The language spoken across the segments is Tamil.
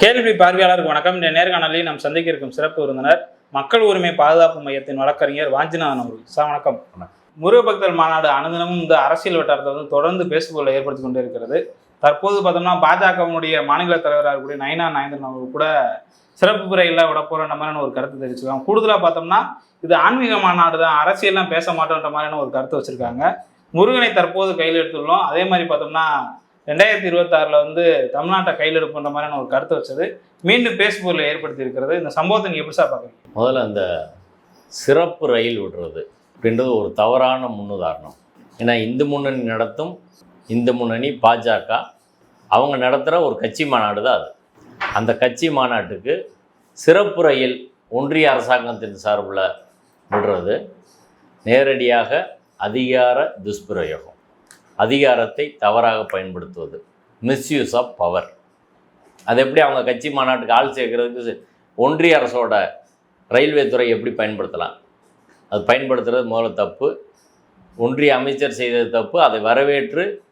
கேள்வி பார்வையாளருக்கு வணக்கம். இந்த நேர்காணலில் நாம் சந்திக்க இருக்கும் சிறப்பு விருந்தினர் மக்கள் உரிமை பாதுகாப்பு மையத்தின் வழக்கறிஞர் வாஞ்சிநாதன் அவர்கள். சார் வணக்கம். முருகபக்தர் மாநாடு அனுதினமும் இந்த அரசியல் வட்டாரத்தை வந்து தொடர்ந்து பேசுபொருளை ஏற்படுத்தி கொண்டே இருக்கிறது தற்போது பார்த்தோம்னா பாஜகவினுடைய மாநில தலைவராக இருக்கக்கூடிய நயனா நாயந்திரன் அவர்கள் கூட சிறப்பு பிறையில் விட போறன்ற மாதிரியான ஒரு கருத்து தெரிவிச்சிருக்காங்க. கூடுதலாக பார்த்தோம்னா இது ஆன்மீக மாநாடு தான் அரசியல்லாம் பேச மாட்டோன்ற மாதிரியான ஒரு கருத்து வச்சிருக்காங்க. முருகனை தற்போது கையில் எடுத்துள்ளோம். அதே மாதிரி பார்த்தோம்னா ரெண்டாயிரத்தி இருபத்தாறில் வந்து தமிழ்நாட்டை கையில் எடுப்புன்ற மாதிரியான ஒரு கருத்தை வச்சது. மீண்டும் பேசுபொருளை ஏற்படுத்தி இருக்கிறது இந்த சம்பவத்தை நீங்கள் எப்படி சார் பார்க்குறீங்க? முதல்ல அந்த சிறப்பு ரயில் விடுறது அப்படின்றது ஒரு தவறான முன்னுதாரணம். ஏன்னா இந்து முன்னணி நடத்தும் இந்து முன்னணி பாஜக அவங்க நடத்துகிற ஒரு கட்சி மாநாடு தான் அது. அந்த கட்சி மாநாட்டுக்கு சிறப்பு ரயில் ஒன்றிய அரசாங்கத்தின் சார்பில் விடுறது. நேரடியாக அதிகார துஷ்பிரயோகம். அதிகாரத்தை தவறாக பயன்படுத்துவது. மிஸ்யூஸ் ஆஃப் பவர் அது எப்படி அவங்க கட்சி மாநாட்டுக்கு ஆள் சேர்க்கறதுக்கு ஒன்றிய அரசோட ரயில்வே துறை எப்படி பயன்படுத்தலாம்? அது பயன்படுத்துறது முதல்ல தப்பு. ஒன்றிய அமைச்சர் செய்தது தப்பு. அதை வரவேற்று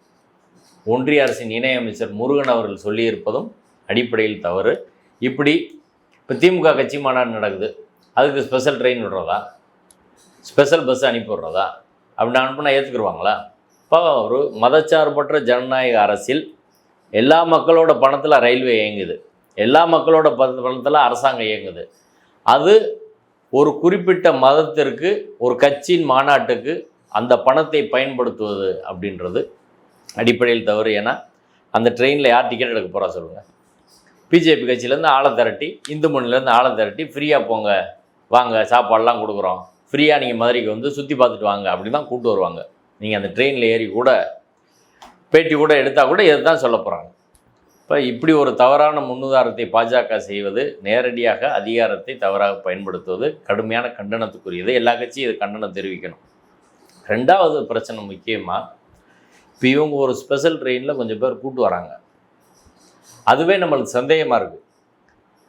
ஒன்றிய அரசின் இணையமைச்சர் முருகன் அவர்கள் சொல்லியிருப்பதும் அடிப்படையில் தவறு. இப்படி இப்போ திமுக கட்சி மாநாடு நடக்குது. அதுக்கு ஸ்பெஷல் ட்ரெயின் விடுறதா? ஸ்பெஷல் பஸ் அனுப்பி விடுறதா? அப்படின்னு அனுப்புனா ஏற்றுக்குருவாங்களா அப்போ ஒரு மதச்சார்பற்ற ஜனநாயக அரசில் எல்லா மக்களோட பணத்தில் ரயில்வே இயங்குது. எல்லா மக்களோட பணத்தில் அரசாங்கம் இயங்குது. அது ஒரு குறிப்பிட்ட மதத்திற்கு ஒரு கட்சியின் மாநாட்டுக்கு அந்த பணத்தை பயன்படுத்துவது அப்படின்றது அடிப்படையில் தவறு. ஏன்னா அந்த ட்ரெயினில் யார் டிக்கெட் எடுக்க போகிறா சொல்லுங்கள் பிஜேபி கட்சியிலேருந்து ஆளை திரட்டி இந்து மண்ணிலேருந்து ஆளை திரட்டி ஃப்ரீயாக போங்க வாங்க சாப்பாடெலாம் கொடுக்குறோம். ஃப்ரீயாக நீங்கள் மதுரைக்கு வந்து சுற்றி பார்த்துட்டு வாங்க அப்படி தான் கூப்பிட்டு வருவாங்க. நீங்கள் அந்த ட்ரெயினில் ஏறி கூட பேட்டி கூட எடுத்தால் கூட இதை தான் சொல்ல போகிறாங்க இப்போ இப்படி ஒரு தவறான முன்னுதாரணத்தை பாஜக செய்வது நேரடியாக அதிகாரத்தை தவறாக பயன்படுத்துவது கடுமையான கண்டனத்துக்குரியது. எல்லா கட்சியும் இது கண்டனம் தெரிவிக்கணும். ரெண்டாவது பிரச்சனை முக்கியமாக இப்போ இவங்க ஒரு ஸ்பெஷல் ட்ரெயினில் கொஞ்சம் பேர் கூட்டு வராங்க. அதுவே நம்மளுக்கு சந்தேகமாக இருக்குது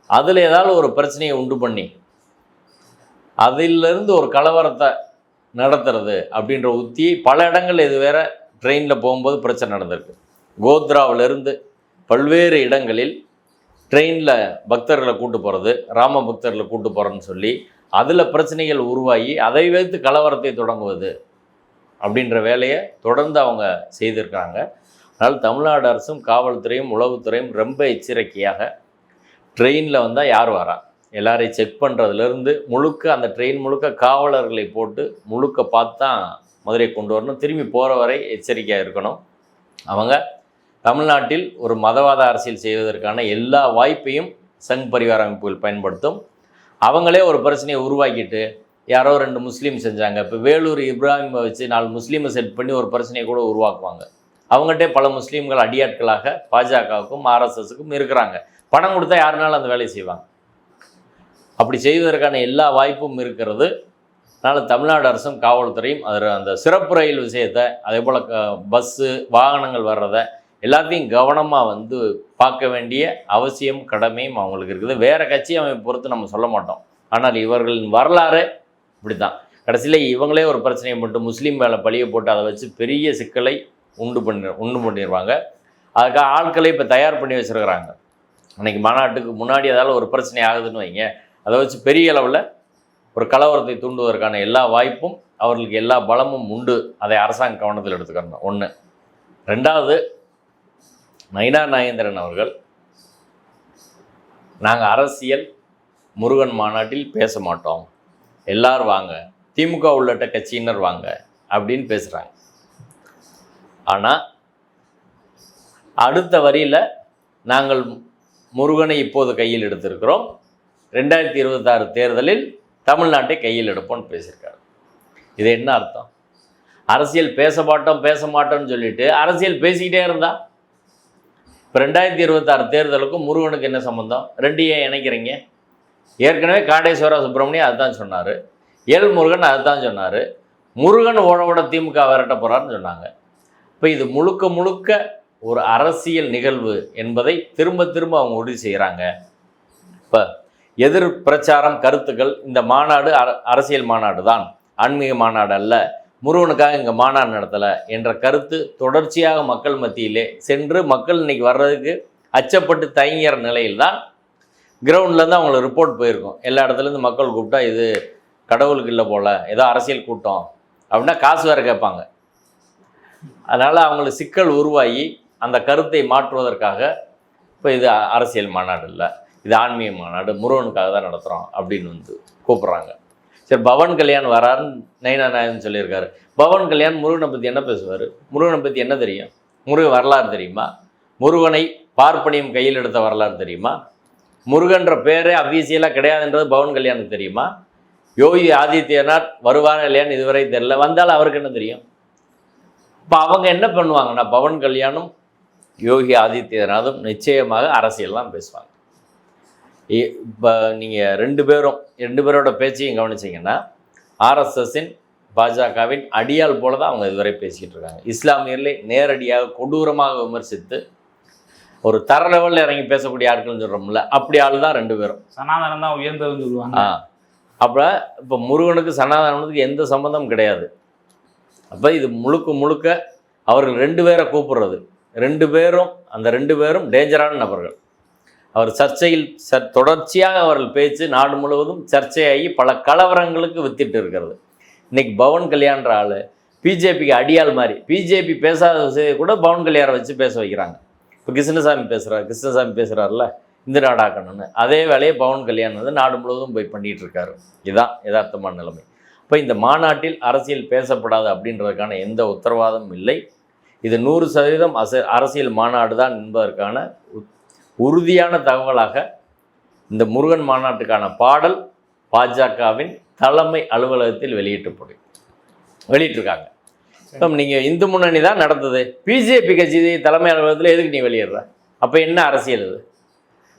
அதில் ஏதாவது ஒரு பிரச்சனையை உண்டு பண்ணி அதிலிருந்து ஒரு கலவரத்தை நடத்துறது அப்படின்ற உத்தியை பல இடங்கள் இது வேற ட்ரெயினில் போகும்போது பிரச்சனை நடந்திருக்கு. கோத்ராவிலிருந்து பல்வேறு இடங்களில் ட்ரெயினில் பக்தர்களை கூட்டு போகிறது ராம பக்தர்களை கூட்டு போகிறேன்னு சொல்லி அதில் பிரச்சனைகள் உருவாகி அதை வைத்து கலவரத்தை தொடங்குவது அப்படின்ற வேலையை தொடர்ந்து அவங்க செய்திருக்காங்க. அதனால் தமிழ்நாடு அரசும் காவல்துறையும் உளவுத்துறையும் ரொம்ப எச்சரிக்கையாக ட்ரெயினில் வந்தால் யார் வரா? எல்லாரையும் செக் பண்ணுறதுலேருந்து முழுக்க அந்த ட்ரெயின் முழுக்க காவலர்களை போட்டு முழுக்க பார்த்து தான் மதுரை கொண்டு வரணும். திரும்பி போகிற வரை எச்சரிக்கையாக இருக்கணும். அவங்க தமிழ்நாட்டில் ஒரு மதவாத அரசியல் செய்வதற்கான எல்லா வாய்ப்பையும் சங் பரிவார அமைப்புகள் பயன்படுத்தும். அவங்களே ஒரு பிரச்சனையை உருவாக்கிட்டு யாரோ ரெண்டு முஸ்லீம் செஞ்சாங்க. இப்போ வேலூர் இப்ராஹிமை வச்சு நாலு முஸ்லீமை செட் பண்ணி ஒரு பிரச்சனையை கூட உருவாக்குவாங்க. அவங்ககிட்டே பல முஸ்லீம்கள் அடியாட்களாக பாஜகவுக்கும் ஆர்எஸ்எஸுக்கும் இருக்கிறாங்க. பணம் கொடுத்தா யாருனாலும் அந்த வேலையை செய்வாங்க. அப்படி செய்வதற்கான எல்லா வாய்ப்பும் இருக்கிறது. அதனால் தமிழ்நாடு அரசும் காவல்துறையும் அதில் அந்த சிறப்பு ரயில் விஷயத்தை அதே போல் க பஸ்ஸு வாகனங்கள் வர்றதை எல்லாத்தையும் கவனமாக வந்து பார்க்க வேண்டிய அவசியம் கடமையும் அவங்களுக்கு இருக்குது. வேறு கட்சி அமைப்பை பொறுத்து நம்ம சொல்ல மாட்டோம். ஆனால் இவர்களின் வரலாறு இப்படி தான் கடைசியில் இவங்களே ஒரு பிரச்சனையை மட்டும் முஸ்லீம் மேலே பழியை போட்டு அதை வச்சு பெரிய சிக்கலை உண்டு பண்ணி உண்டு பண்ணிடுவாங்க அதுக்காக ஆட்களை இப்போ தயார் பண்ணி வச்சுருக்கிறாங்க. அன்றைக்கி மாநாட்டுக்கு முன்னாடி ஏதாவது ஒரு பிரச்சனை ஆகுதுன்னு வைங்க. அதை வச்சு பெரிய அளவில் ஒரு கலவரத்தை தூண்டுவதற்கான எல்லா வாய்ப்பும் அவர்களுக்கு எல்லா பலமும் உண்டு. அதை அரசாங்க கவனத்தில் எடுத்துக்கணும். ஒன்று ரெண்டாவது நயினா நாயேந்திரன் அவர்கள் நாங்கள் அரசியல் முருகன் மாநாட்டில் பேச மாட்டோம். எல்லாரும் வாங்க. திமுக உள்ளிட்ட கட்சியினர் வாங்க. அப்படின்னு பேசுகிறாங்க ஆனால் அடுத்த வரியில் நாங்கள் முருகனை இப்போது கையில் எடுத்திருக்கிறோம். ரெண்டாயிரத்தி இருபத்தாறு தேர்தலில் தமிழ்நாட்டை கையில் எடுப்போம்னு பேசியிருக்காரு. இது என்ன அர்த்தம்? அரசியல் பேச மாட்டோம் பேச மாட்டோம்னு சொல்லிட்டு அரசியல் பேசிக்கிட்டே இருந்தா? இப்போ ரெண்டாயிரத்தி இருபத்தாறு தேர்தலுக்கும் முருகனுக்கு என்ன சம்மந்தம் ரெண்டு ஏன் இணைக்கிறீங்க? ஏற்கனவே காடேஸ்வரா சுப்பிரமணியம் அதுதான் சொன்னார். எல் முருகன் அதுதான் சொன்னார். முருகன் ஓட ஓட திமுக விரட்ட போகிறாருன்னு சொன்னாங்க. இப்போ இது முழுக்க முழுக்க ஒரு அரசியல் நிகழ்வு என்பதை திரும்ப திரும்ப அவங்க உறுதி செய்கிறாங்க இப்போ எதிர் பிரச்சாரம் கருத்துக்கள் இந்த மாநாடு அரசியல் மாநாடு தான் ஆன்மீக மாநாடு அல்ல. முருகனுக்காக இங்கே மாநாடு நடத்தலை என்ற கருத்து தொடர்ச்சியாக மக்கள் மத்தியிலே சென்று மக்கள் இன்னைக்கு வர்றதுக்கு அச்சப்பட்டு தயங்கிற நிலையில் தான் கிரவுண்ட்லேருந்து அவங்களுக்கு ரிப்போர்ட் போயிருக்கும். எல்லா இடத்துலேருந்து மக்கள் கூப்பிட்டா இது கடவுளுக்கு இல்லை போல் ஏதோ அரசியல் கூட்டம் அப்படின்னா காசு வேறு கேட்பாங்க. அதனால் அவங்களுக்கு சிக்கல் உருவாகி அந்த கருத்தை மாற்றுவதற்காக இப்போ இது அரசியல் மாநாடு இல்லை. இது ஆன்மீக மாநாடு முருகனுக்காக தான் நடத்துகிறோம் அப்படின்னு வந்து கூப்பிட்றாங்க. சரி பவன் கல்யாண் வராருன்னு நைனா நாயன் சொல்லியிருக்காரு. பவன் கல்யாண் முருகனை பற்றி என்ன பேசுவார்? முருகனை பற்றி என்ன தெரியும்? முருகன் வரலாறு தெரியுமா? முருகனை பார்ப்பனியம் கையில் எடுத்த வரலாறு தெரியுமா? முருகன்ற பேரே அபிஷியலாக கிடையாதுன்றது பவன் கல்யாணுக்கு தெரியுமா? யோகி ஆதித்யநாத் வருவாரா இல்லையான்னு இதுவரை தெரியல. வந்தாலும் அவருக்கு என்ன தெரியும்? இப்போ அவங்க என்ன பண்ணுவாங்கன்னா பவன் கல்யாணும் யோகி ஆதித்யநாதும் நிச்சயமாக அரசியல்லாம் பேசுவாங்க. இப்போ நீங்கள் ரெண்டு பேரும் ரெண்டு பேரோட பேச்சையும் கவனிச்சிங்கன்னா ஆர்எஸ்எஸ்ஸின் பாஜகவின் அடியால் போல தான் அவங்க இதுவரை பேசிக்கிட்டு இருக்காங்க. இஸ்லாமியர்களை நேரடியாக கொடூரமாக விமர்சித்து ஒரு தர லெவலில் இறங்கி பேசக்கூடிய ஆட்கள்னு சொல்கிறோம்ல அப்படி ஆள் தான் ரெண்டு பேரும். சனாதனம் தான் உயர்ந்ததுன்னு சொல்லுவாங்க. ஆ. அப்போ இப்போ முருகனுக்கு சனாதனத்துக்கு எந்த சம்மந்தமும் கிடையாது. அப்போ இது முழுக்க முழுக்க அவர்கள் ரெண்டு பேரை கூப்பிடுறது. ரெண்டு பேரும் அந்த ரெண்டு பேரும் டேஞ்சரான நபர்கள். அவர் சர்ச்சையில் ச தொடர்ச்சியாக அவர்கள் பேச்சு நாடு முழுவதும் சர்ச்சையாகி பல கலவரங்களுக்கு வித்திட்டு இருக்கிறது. இன்னைக்கு பவன் கல்யாண்ற ஆள் பிஜேபிக்கு அடியால் மாதிரி பிஜேபி பேசாத விஷயம் கூட பவன் கல்யாணை வச்சு பேச வைக்கிறாங்க. இப்போ கிருஷ்ணசாமி பேசுகிறார் கிருஷ்ணசாமி பேசுகிறார்ல இந்த நாடாக்கணும்னு. அதே வேலையை பவன் கல்யாண் வந்து நாடு முழுவதும் போய் பண்ணிகிட்டு இருக்காரு இதுதான் யதார்த்தமான நிலைமை. இப்போ இந்த மாநாட்டில் அரசியல் பேசப்படாது அப்படின்றதுக்கான எந்த உத்தரவாதமும் இல்லை. இது நூறு சதவீதம் அச அரசியல் மாநாடு தான் என்பதற்கான உறுதியான தகவலாக இந்த முருகன் மாநாட்டுக்கான பாடல் பாஜகவின் தலைமை அலுவலகத்தில் வெளியிட்டப்படும் வெளியிட்டிருக்காங்க. இப்போ நீங்கள் இந்து முன்னணி தான் நடந்தது. பிஜேபி கட்சி தலைமை அலுவலகத்தில் எதுக்கு நீ வெளியிடுற அப்போ என்ன அரசியல் இது?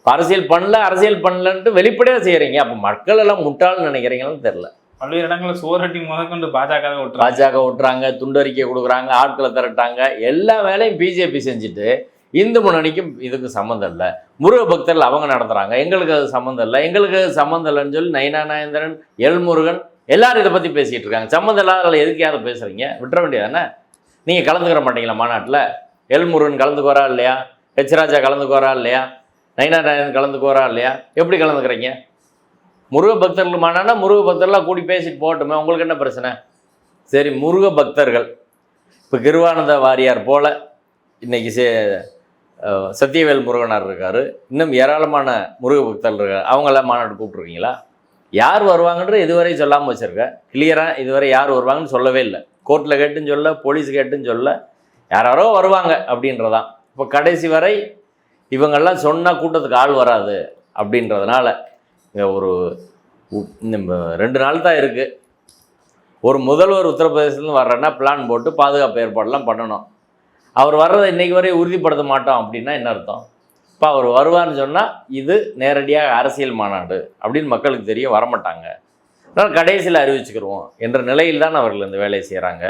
அரசியல் பண்ணல அரசியல் பண்ணலன்ட்டு வெளிப்படையாக செய்கிறீங்க அப்போ மக்கள் எல்லாம் முட்டாள்னு நினைக்கிறீங்கன்னு தெரில பல்வேறு இடங்களில் சுவரட்டி முதற்கொண்டு பாஜக பாஜக விட்டுறாங்க துண்டறிக்கை கொடுக்குறாங்க ஆட்களை திரட்டாங்க. எல்லா வேலையும் பிஜேபி செஞ்சுட்டு இந்து முன்னணிக்கும் இதுக்கு சம்மந்தம் இல்லை. முருக பக்தர்கள் அவங்க நடத்துகிறாங்க எங்களுக்கு அது சம்மந்தம் இல்லை. எங்களுக்கு அது சம்மந்தம் இல்லைன்னு சொல்லி நயனா நயந்திரன் எல் முருகன் எல்லாரும் இதை பற்றி பேசிகிட்டு இருக்காங்க. சம்மந்தம் இல்லாத எதுக்கையாவது பேசுகிறீங்க விட்டுற வேண்டியதானே நீங்கள் கலந்துக்கிற மாட்டீங்களா மாநாட்டில்? எல் முருகன் கலந்துக்குவாரா இல்லையா? ஹெச் ராஜா கலந்துக்குவாரா இல்லையா? நயினா நாயன் கலந்துக்குவாரா இல்லையா? எப்படி கலந்துக்கிறீங்க? முருக பக்தர்கள் மாநானா முருக பக்தர்லாம் கூடி பேசிட்டு போகட்டுமே. உங்களுக்கு என்ன பிரச்சனை? சரி முருக பக்தர்கள். இப்போ கிருவானந்த வாரியார் போல் இன்றைக்கி சே சத்தியவேல் முருகனார் இருக்காரு. இன்னும் ஏராளமான முருக பக்தர்கள் இருக்காரு அவங்களாம் மாநாடு கூப்பிட்ருக்கீங்களா யார் வருவாங்கன்ற இதுவரை சொல்லாமல் வச்சுருக்க. கிளியராக இதுவரை யார் வருவாங்கன்னு சொல்லவே இல்லை. கோர்ட்டில் கேட்டுன்னு சொல்ல போலீஸ் கேட்டுன்னு சொல்ல யாராரோ வருவாங்க அப்படின்றதான். இப்போ கடைசி வரை இவங்கெல்லாம் சொன்னால் கூட்டத்துக்கு ஆள் வராது அப்படின்றதுனால இங்கே ஒரு ரெண்டு நாள் தான் இருக்குது ஒரு முதல்வர் உத்தரப்பிரதேசத்துலேருந்து வர்றேன்னா பிளான் போட்டு பாதுகாப்பு ஏற்பாடெல்லாம் பண்ணணும். அவர் வர்றதை இன்றைக்கு வரை உறுதிப்படுத்த மாட்டோம் அப்படின்னா என்ன அர்த்தம்? இப்போ அவர் வருவார்னு சொன்னால் இது நேரடியாக அரசியல் மாநாடு அப்படின்னு மக்களுக்கு தெரிய வரமாட்டாங்க. அதனால் கடைசியில் அறிவிச்சுக்கிடுவோம் என்ற நிலையில் தான் அவர்கள் இந்த வேலையை செய்கிறாங்க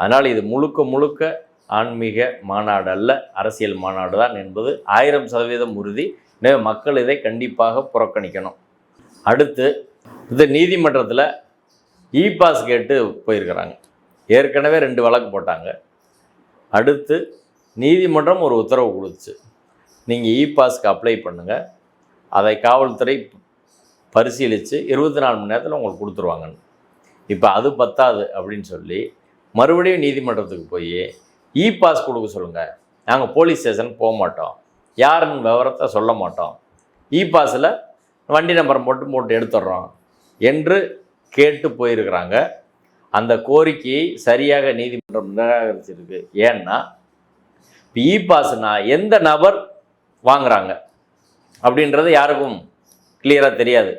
அதனால் இது முழுக்க முழுக்க ஆன்மீக மாநாடு அல்ல அரசியல் மாநாடு தான் என்பது ஆயிரம் சதவீதம் உறுதி. எனவே மக்கள் இதை கண்டிப்பாக புறக்கணிக்கணும். அடுத்து இந்த நீதிமன்றத்தில் இ பாஸ் கேட்டு போயிருக்கிறாங்க. ஏற்கனவே ரெண்டு வழக்கு போட்டாங்க. அடுத்து நீதிமன்றம் ஒரு உத்தரவு கொடுத்துச்சு நீங்கள் இ பாஸ்க்கு அப்ளை பண்ணுங்கள் அதை காவல்துறை பரிசீலித்து இருபத்தி நாலு மணி நேரத்தில் உங்களுக்கு கொடுத்துருவாங்கன்னு. இப்போ அது பத்தாது அப்படின்னு சொல்லி மறுபடியும் நீதிமன்றத்துக்கு போய் இ பாஸ் கொடுக்க சொல்லுங்கள் நாங்கள் போலீஸ் ஸ்டேஷனுக்கு போக மாட்டோம். யாருன்னு விவரத்தை சொல்ல மாட்டோம். இ பாஸில் வண்டி நம்பர் மட்டும் போட்டு எடுத்துடுறோம் என்று கேட்டு போயிருக்கிறாங்க. அந்த கோரிக்கையை சரியாக நீதிமன்றம் நிராகரிச்சிருக்கு. ஏன்னா இப்போ இ பாஸ்னா எந்த நபர் வாங்குறாங்க? அப்படின்றது யாருக்கும் கிளியராக தெரியாது.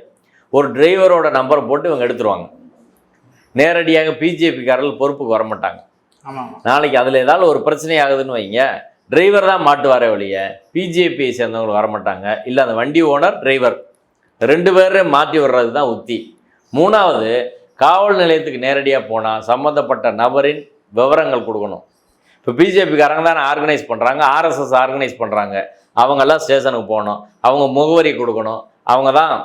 ஒரு டிரைவரோட நம்பரை போட்டு இவங்க எடுத்துருவாங்க. நேரடியாக பிஜேபிக்காரர்கள் பொறுப்புக்கு வர மாட்டாங்க ஆமாம். நாளைக்கு அதில் ஏதாவது ஒரு பிரச்சனை ஆகுதுன்னு வைங்க. டிரைவர் தான் மாட்டுவாரே வழிய பிஜேபியை சேர்ந்தவங்க வர மாட்டாங்க இல்லை அந்த வண்டி ஓனர் டிரைவர் ரெண்டு பேரும் மாற்றி விடுறது தான் உத்தி. மூணாவது காவல் நிலையத்துக்கு நேரடியாக போனால் சம்மந்தப்பட்ட நபரின் விவரங்கள் கொடுக்கணும். இப்போ பிஜேபிக்காரங்க தானே ஆர்கனைஸ் பண்ணுறாங்க ஆர்எஸ்எஸ் ஆர்கனைஸ் பண்ணுறாங்க அவங்கெல்லாம் ஸ்டேஷனுக்கு போகணும் அவங்க முகவரி கொடுக்கணும் அவங்க தான்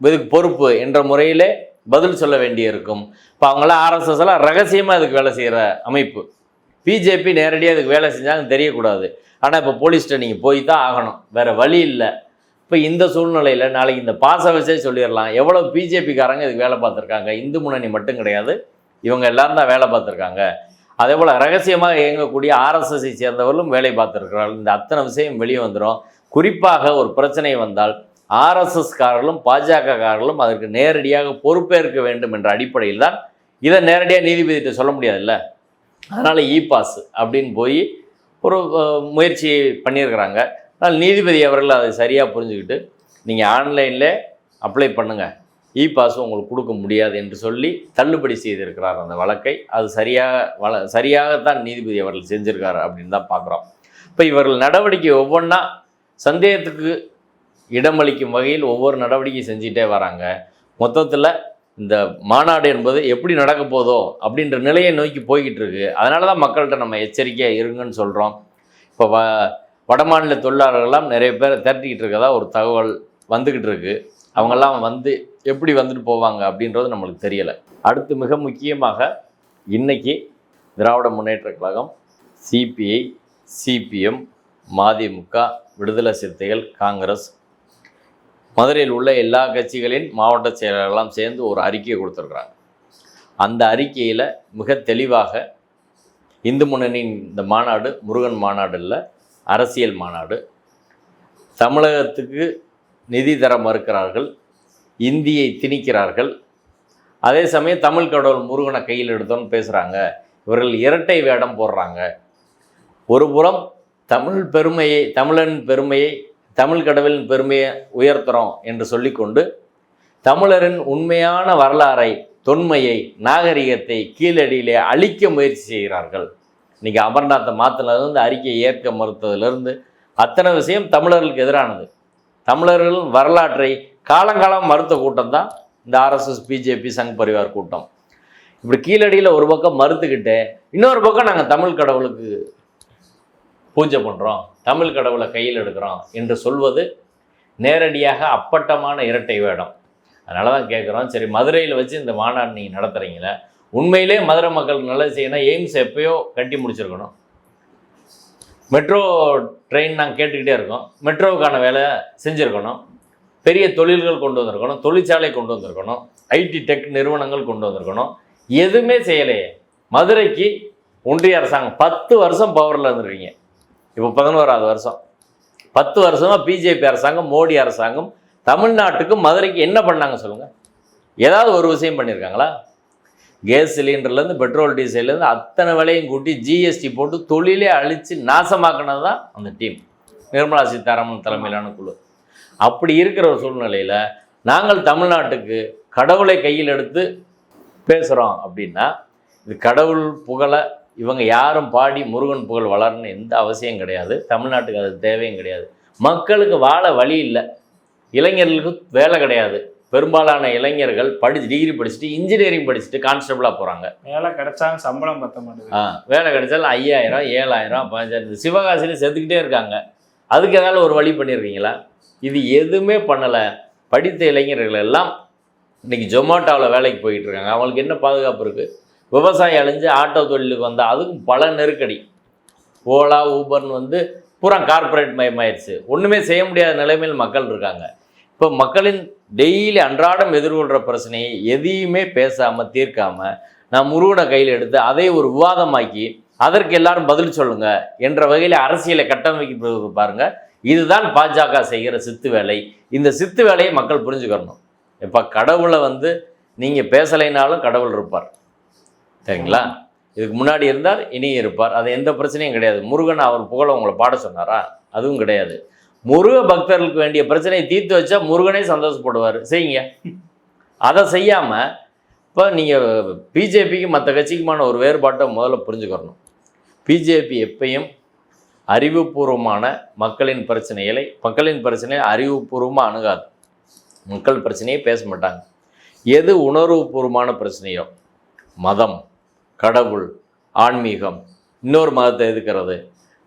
இதுக்கு பொறுப்பு என்ற முறையிலே பதில் சொல்ல வேண்டியிருக்கும். இப்போ அவங்களாம் ஆர்எஸ்எஸ்லாம் ரகசியமாக இதுக்கு வேலை செய்கிற அமைப்பு. பிஜேபி நேரடியாக இதுக்கு வேலை செஞ்சாங்க தெரியக்கூடாது. ஆனால் இப்போ போலீஸ்கிட்ட நீங்கள் போய் தான் ஆகணும். வேறு வழி இல்லை. இப்போ இந்த சூழ்நிலையில் நாளைக்கு இந்த பாச வச்சே சொல்லிடலாம். எவ்வளோ பிஜேபிக்காரங்க இதுக்கு வேலை பார்த்துருக்காங்க? இந்து முன்னணி மட்டும் கிடையாது. இவங்க எல்லாரும் தான் வேலை பார்த்துருக்காங்க. அதே போல் ரகசியமாக இயங்கக்கூடிய ஆர்எஸ்எஸை சேர்ந்தவர்களும் வேலை பார்த்துருக்கிறார்கள். இந்த அத்தனை விஷயம் வெளியே வந்துடும் குறிப்பாக ஒரு பிரச்சனை வந்தால் ஆர்எஸ்எஸ்காரர்களும் பாஜகக்காரர்களும் அதற்கு நேரடியாக பொறுப்பேற்க வேண்டும் என்ற அடிப்படையில் தான் இதை நேரடியாக நீதிபதியிட்ட சொல்ல முடியாதுல்ல? அதனால் இ பாஸ் அப்படின்னு போய் ஒரு முயற்சி பண்ணியிருக்கிறாங்க. அதனால் நீதிபதி அவர்கள் அதை சரியாக புரிஞ்சுக்கிட்டு நீங்கள் ஆன்லைனில் அப்ளை பண்ணுங்கள் இ பாஸ் உங்களுக்கு கொடுக்க முடியாது என்று சொல்லி தள்ளுபடி செய்திருக்கிறார் அந்த வழக்கை. அது சரியாக வள சரியாகத்தான் நீதிபதி அவர்கள் செஞ்சுருக்காரு அப்படின்னு தான் பார்க்குறோம் இப்போ இவர்கள் நடவடிக்கை ஒவ்வொன்றா சந்தேகத்துக்கு இடமளிக்கும் வகையில் ஒவ்வொரு நடவடிக்கை செஞ்சிட்டே வராங்க. மொத்தத்தில் இந்த மாநாடு என்பது எப்படி நடக்க போதோ அப்படின்ற நிலையை நோக்கி போய்கிட்டு இருக்கு. அதனால தான் மக்கள்கிட்ட நம்ம எச்சரிக்கையாக இருங்கன்னு சொல்கிறோம் இப்போ வ வடமாநில தொழிலாளர்கள்லாம் நிறைய பேர் திரட்டிக்கிட்டு இருக்கதா ஒரு தகவல் வந்துக்கிட்டு இருக்கு. அவங்கெல்லாம் வந்து எப்படி வந்துட்டு போவாங்க அப்படின்றது நம்மளுக்கு தெரியலை. அடுத்து மிக முக்கியமாக இன்றைக்கி திராவிட முன்னேற்ற கழகம் சிபிஐ சிபிஎம் மதிமுக விடுதலை சிறுத்தைகள் காங்கிரஸ் மதுரையில் உள்ள எல்லா கட்சிகளின் மாவட்ட செயலாளர்கள்லாம் சேர்ந்து ஒரு அறிக்கையை கொடுத்துருக்குறாங்க. அந்த அறிக்கையில் மிக தெளிவாக இந்து முன்னணியின் இந்த மாநாடு முருகன் மாநாடு இல்லை அரசியல் மாநாடு. தமிழகத்துக்கு நிதி தர மறுக்கிறார்கள். இந்தியை திணிக்கிறார்கள். அதே சமயம் தமிழ் கடவுள் முருகனை கையில் எடுத்தோன்னு பேசுகிறாங்க இவர்கள் இரட்டை வேடம் போடுறாங்க. ஒரு புறம் தமிழ் பெருமையை தமிழன் பெருமையை தமிழ் கடவுளின் பெருமையை உயர்த்துறோம் என்று சொல்லிக்கொண்டு தமிழரின் உண்மையான வரலாறை தொன்மையை நாகரிகத்தை கீழடியிலே அழிக்க முயற்சி செய்கிறார்கள். இன்னைக்கு அமர்நாத்தை மாற்றினதுலேருந்து அறிக்கையை ஏற்க மறுத்ததுலேருந்து அத்தனை விஷயம் தமிழர்களுக்கு எதிரானது. தமிழர்கள் வரலாற்றை காலங்காலம் மறுத்த கூட்டம் தான் இந்த ஆர்எஸ்எஸ் பிஜேபி சங் பரிவார் கூட்டம். இப்படி கீழடியில் ஒரு பக்கம் மறுத்துக்கிட்டு இன்னொரு பக்கம் நாங்கள் தமிழ் கடவுளுக்கு பூஜை பண்ணுறோம் தமிழ் கடவுளை கையில் எடுக்கிறோம் என்று சொல்வது நேரடியாக அப்பட்டமான இரட்டை வேடம். அதனால தான் கேட்குறோம் சரி மதுரையில் வச்சு இந்த மாநாடு நீங்கள் நடத்துகிறீங்களே உண்மையிலே மதுரை மக்கள் நல்லது செய்யணும் எய்ம்ஸ் எப்பயோ கட்டி முடிச்சிருக்கணும். மெட்ரோ ட்ரெயின் நாங்கள் கேட்டுக்கிட்டே இருக்கோம். மெட்ரோவுக்கான வேலை செஞ்சுருக்கணும். பெரிய தொழில்கள் கொண்டு வந்திருக்கணும். தொழிற்சாலை கொண்டு வந்திருக்கணும். ஐடி டெக் நிறுவனங்கள் கொண்டு வந்திருக்கணும். எதுவுமே செய்யலையே. மதுரைக்கு ஒன்றிய அரசாங்கம் பத்து வருஷம் பவரில் இருந்துருக்கீங்க. இப்போ பதினோராவது வருஷம். பத்து வருஷமாக பிஜேபி அரசாங்கம் மோடி அரசாங்கம் தமிழ்நாட்டுக்கு மதுரைக்கு என்ன பண்ணாங்க சொல்லுங்கள் ஏதாவது ஒரு விஷயம் பண்ணியிருக்காங்களா? கேஸ் சிலிண்டர்லேருந்து பெட்ரோல் டீசல்லேருந்து அத்தனை விலையும் கூட்டி ஜிஎஸ்டி போட்டு தொழிலே அழித்து நாசமாக்கினது தான் அந்த டீம். நிர்மலா சீதாராமன் தலைமையிலான குழு. அப்படி இருக்கிற ஒரு சூழ்நிலையில் நாங்கள் தமிழ்நாட்டுக்கு கடவுளை கையில் எடுத்து பேசுகிறோம் அப்படின்னா இது கடவுள் புகழை இவங்க யாரும் பாடி முருகன் புகழ் வளரணும்னு எந்த அவசியம் கிடையாது. தமிழ்நாட்டுக்கு அது தேவையும் கிடையாது. மக்களுக்கு வாழ வழி இல்லை. இளைஞர்களுக்கு வேலை கிடையாது. பெரும்பாலான இளைஞர்கள் படிச்சு டிகிரி படிச்சுட்டு இன்ஜினியரிங் படிச்சுட்டு கான்ஸ்டபிளாக போகிறாங்க வேலை கிடைச்சாலும் சம்பளம் பத்த மாட்டேங்குது ஆ வேலை கிடைச்சாலும் ஐயாயிரம் ஏழாயிரம் பதினஞ்சாயிரம் சிவகாசியில் செத்துக்கிட்டே இருக்காங்க. அதுக்கு ஏதாவது ஒரு வழி பண்ணியிருக்கீங்களா இது எதுவுமே பண்ணலை. படித்த இளைஞர்கள் எல்லாம் இன்னைக்கு ஜொமேட்டோவில் வேலைக்கு போயிட்டு இருக்காங்க. அவங்களுக்கு என்ன பாதுகாப்பு இருக்குது விவசாயம் அழிஞ்சு ஆட்டோ தொழிலுக்கு வந்தால் அதுக்கும் பல நெருக்கடி. ஓலா ஊபர்னு வந்து பூரா கார்ப்பரேட் மயமாயிருச்சு. ஒன்றுமே செய்ய முடியாத நிலைமையில் மக்கள் இருக்காங்க. இப்போ மக்களின் டெய்லி அன்றாடம் எதிர்கொள்கிற பிரச்சனையை எதையுமே பேசாமல் தீர்க்காமல் நான் முருகனை கையில் எடுத்து அதை ஒரு விவாதமாக்கி அதற்கு எல்லாரும் பதில் சொல்லுங்க என்ற வகையில் அரசியலை கட்டமைக்க பாருங்க. இதுதான் பாஜக செய்கிற சித்து வேலை. இந்த சித்து வேலையை மக்கள் புரிஞ்சுக்கணும். இப்போ கடவுளை வந்து நீங்கள் பேசலைனாலும் கடவுள் இருப்பார். சரிங்களா? இதுக்கு முன்னாடி இருந்தார் இனியும் இருப்பார். அது எந்த பிரச்சனையும் கிடையாது. முருகன் அவர் புகழ உங்களை பாட சொன்னாரா? அதுவும் கிடையாது. முருக பக்தர்களுக்கு வேண்டிய பிரச்சனையை தீர்த்து வச்சா முருகனே சந்தோஷப்படுவார். செய்யுங்க அதை செய்யாமல் இப்போ நீங்கள் பிஜேபிக்கு மற்ற கட்சிக்குமான ஒரு வேறுபாட்டை முதல்ல புரிஞ்சுக்கணும். பிஜேபி எப்பயும் அறிவுபூர்வமான மக்களின் பிரச்சனைகளை மக்களின் பிரச்சனையை அறிவுபூர்வமாக அணுகாது. மக்கள் பிரச்சனையே பேச மாட்டாங்க. எது உணர்வுபூர்வமான பிரச்சனையோ மதம் கடவுள் ஆன்மீகம் இன்னொரு மதத்தை எதுக்கிறது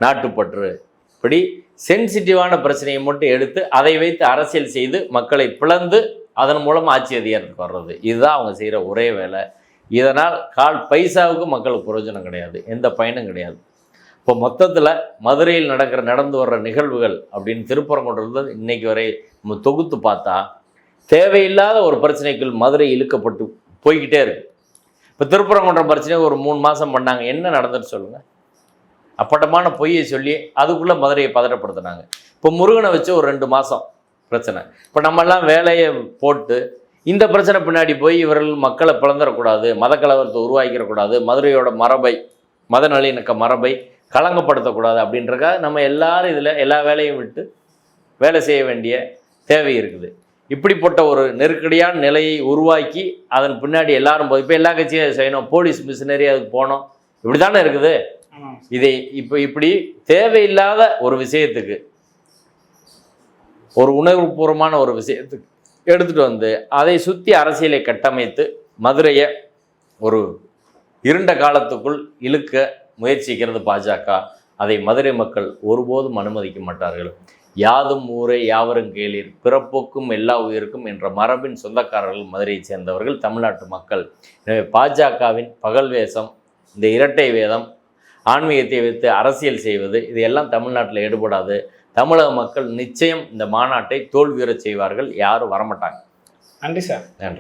நாட்டுப்பற்று இப்படி சென்சிட்டிவான பிரச்சனையை மட்டும் எடுத்து அதை வைத்து அரசியல் செய்து மக்களை பிளந்து அதன் மூலம் ஆட்சி அதிகாரத்துக்கு வர்றது. இதுதான் அவங்க செய்கிற ஒரே வேலை. இதனால் கால் பைசாவுக்கு மக்களுக்கு பிரயோஜனம் கிடையாது. எந்த பயனும் கிடையாது. இப்போ மொத்தத்தில் மதுரையில் நடக்கிற நடந்து வர்ற நிகழ்வுகள் அப்படின்னு திருப்பரங்குன்றம் இன்னைக்கு வரை நம்ம தொகுத்து பார்த்தா தேவையில்லாத ஒரு பிரச்சனைக்குள் மதுரை இழுக்கப்பட்டு போய்கிட்டே இருக்கு. இப்போ திருப்பரங்குன்றம் பிரச்சனை ஒரு மூணு மாதம் பண்ணாங்க. என்ன நடந்துன்னு சொல்லுங்கள் அப்பட்டமான பொய்யை சொல்லி அதுக்குள்ளே மதுரையை பதட்டப்படுத்தினாங்க. இப்போ முருகனை வச்சு ஒரு ரெண்டு மாதம் பிரச்சனை. இப்போ நம்மெல்லாம் வேலையை போட்டு இந்த பிரச்சனை பின்னாடி போய் இவர்கள் மக்களை பிளந்துடக்கூடாது மத கலவரத்தை உருவாக்கிடக்கூடாது மதுரையோட மரபை மத நல்லிணக்க மரபை களங்கப்படுத்தக்கூடாது அப்படின்றக்காக நம்ம எல்லாரும் இதில் எல்லா வேலையும் விட்டு வேலை செய்ய வேண்டிய தேவை இருக்குது. இப்படிப்பட்ட ஒரு நெருக்கடியான நிலையை உருவாக்கி அதன் பின்னாடி எல்லாரும் போய் இப்போ எல்லா கட்சியும் அதை செய்யணும் போலீஸ் மிஷினரி அதுக்கு போகணும். இப்படி தானே இருக்குது? இதை இப்போ இப்படி தேவையில்லாத ஒரு விஷயத்துக்கு ஒரு உணர்வுபூர்வமான ஒரு விஷயத்துக்கு எடுத்துட்டு வந்து அதை சுற்றி அரசியலை கட்டமைத்து மதுரையை ஒரு இருண்ட காலத்துக்குள் இழுக்க முயற்சிக்கிறது பாஜக. அதை மதுரை மக்கள் ஒருபோதும் அனுமதிக்க மாட்டார்கள். யாதும் ஊரே யாவரும் கேளீர் பிறப்போக்கும் எல்லா உயிருக்கும் என்ற மரபின் சொந்தக்காரர்கள் மதுரையைச் சேர்ந்தவர்கள் தமிழ்நாட்டு மக்கள். எனவே பாஜகவின் பகல் வேஷம் இந்த இரட்டை வேதம் ஆன்மீகத்தை வைத்து அரசியல் செய்வது இது எல்லாம் தமிழ்நாட்டில் ஈடுபடாது தமிழக மக்கள் நிச்சயம் இந்த மாநாட்டை தோல்வியுறச் செய்வார்கள் யாரும் வரமாட்டாங்க. நன்றி சார். நன்றி.